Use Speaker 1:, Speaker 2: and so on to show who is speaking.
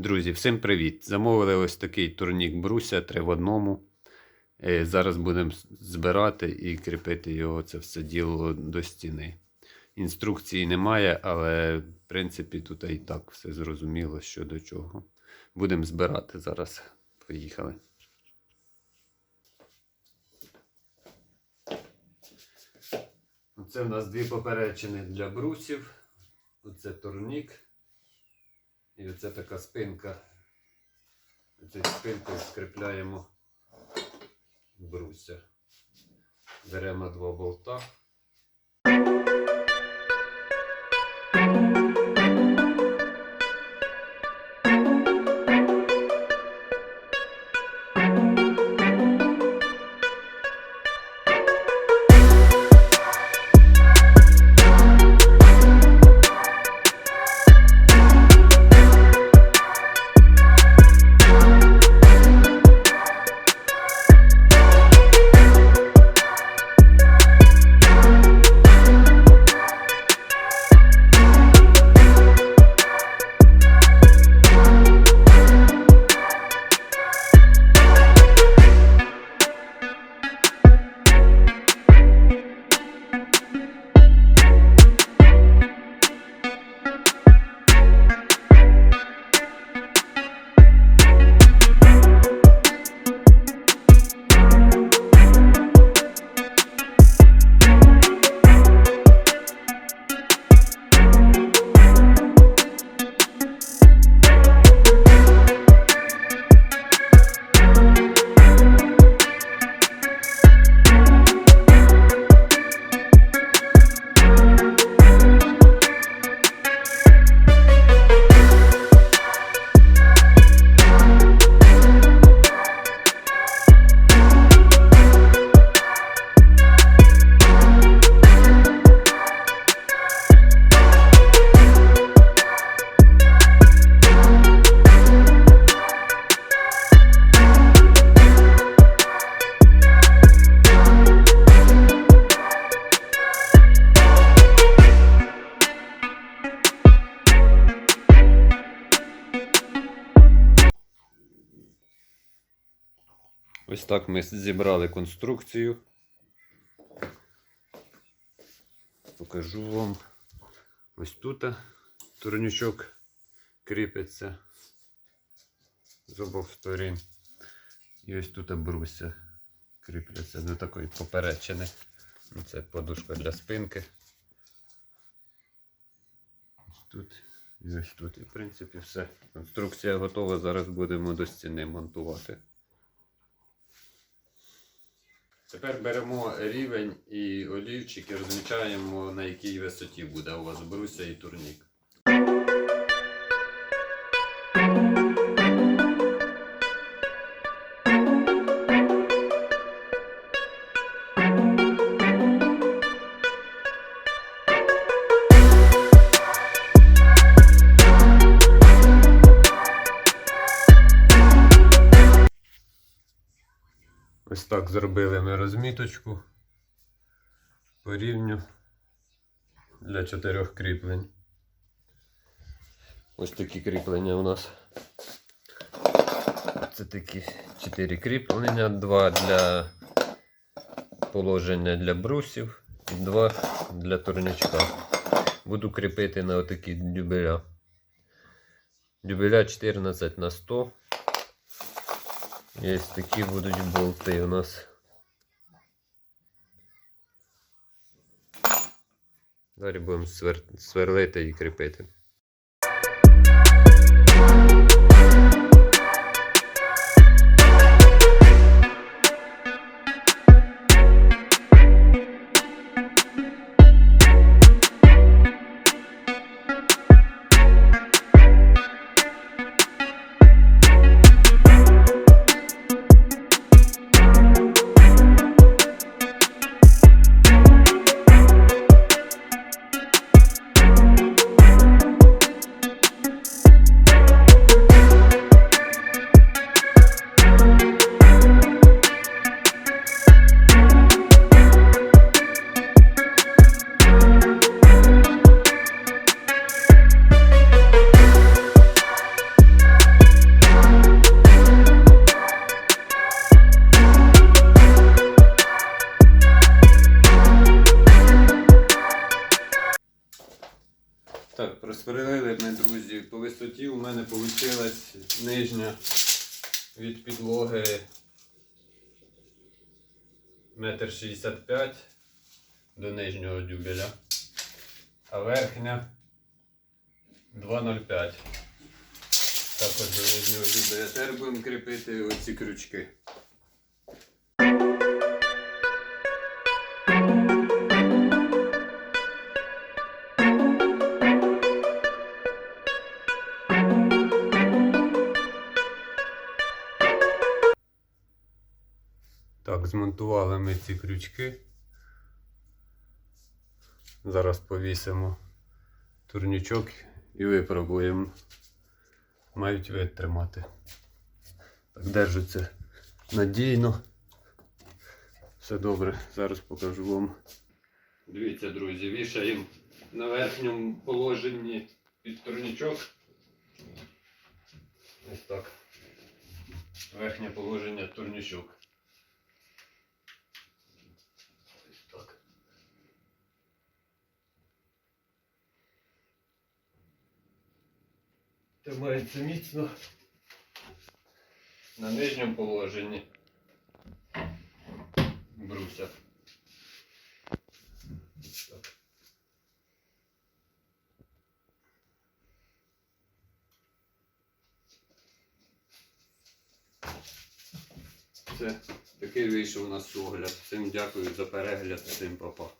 Speaker 1: Друзі, всім привіт! Замовили ось такий турнік бруся 3 в одному. Е, Зараз будемо збирати і кріпити його це все діло до стіни. Інструкції немає, але в принципі тут і так все зрозуміло, що до чого. Будемо збирати зараз. Поїхали. Це в нас дві поперечини для брусів. Оце турнік. І оце така спинка. Цією спинкою скріпляємо бруся. Беремо два болта. Ось так ми зібрали конструкцію. Покажу вам. Ось тут турнючок кріпиться з обох сторін. І ось тут бруся кріпляться до такої поперечини. Ну, Це подушка для спинки. Ось тут і ось тут. І в принципі все. Конструкція готова. Зараз будемо до стіни монтувати. Тепер беремо рівень і олівчик і розмічаємо, на якій висоті буде у вас бруся і турнік. Так зробили ми розміточку по рівню для чотирьох кріплень. Ось такі кріплення у нас. Це такі чотири кріплення, два для положення для брусів і два для турнічка. Буду кріпити на отакі дюбеля. Дюбеля 14 на 100. Ось такі будуть болти у нас. Далі будемо свер... сверлити і кріпити. Мене, друзі, по висоті у мене вийшла нижня від підлоги метр шістдесят п'ять до нижнього дюбеля, а верхня 2,05. Також до нижнього дюбеля. Тепер будемо кріпити оці крючки. Так, змонтували ми ці крючки. Зараз повісимо турнічок і випробуємо. Мають витримати. Так, держаться надійно. Все добре, зараз покажу вам. Дивіться, друзі, вішаємо на верхньому положенні під турнічок. Ось так. Верхнє положення турнічок. Тримається міцно на нижньому положенні. Бруся. Це такий вийшов у нас огляд. Всім дякую за перегляд, всім па-па.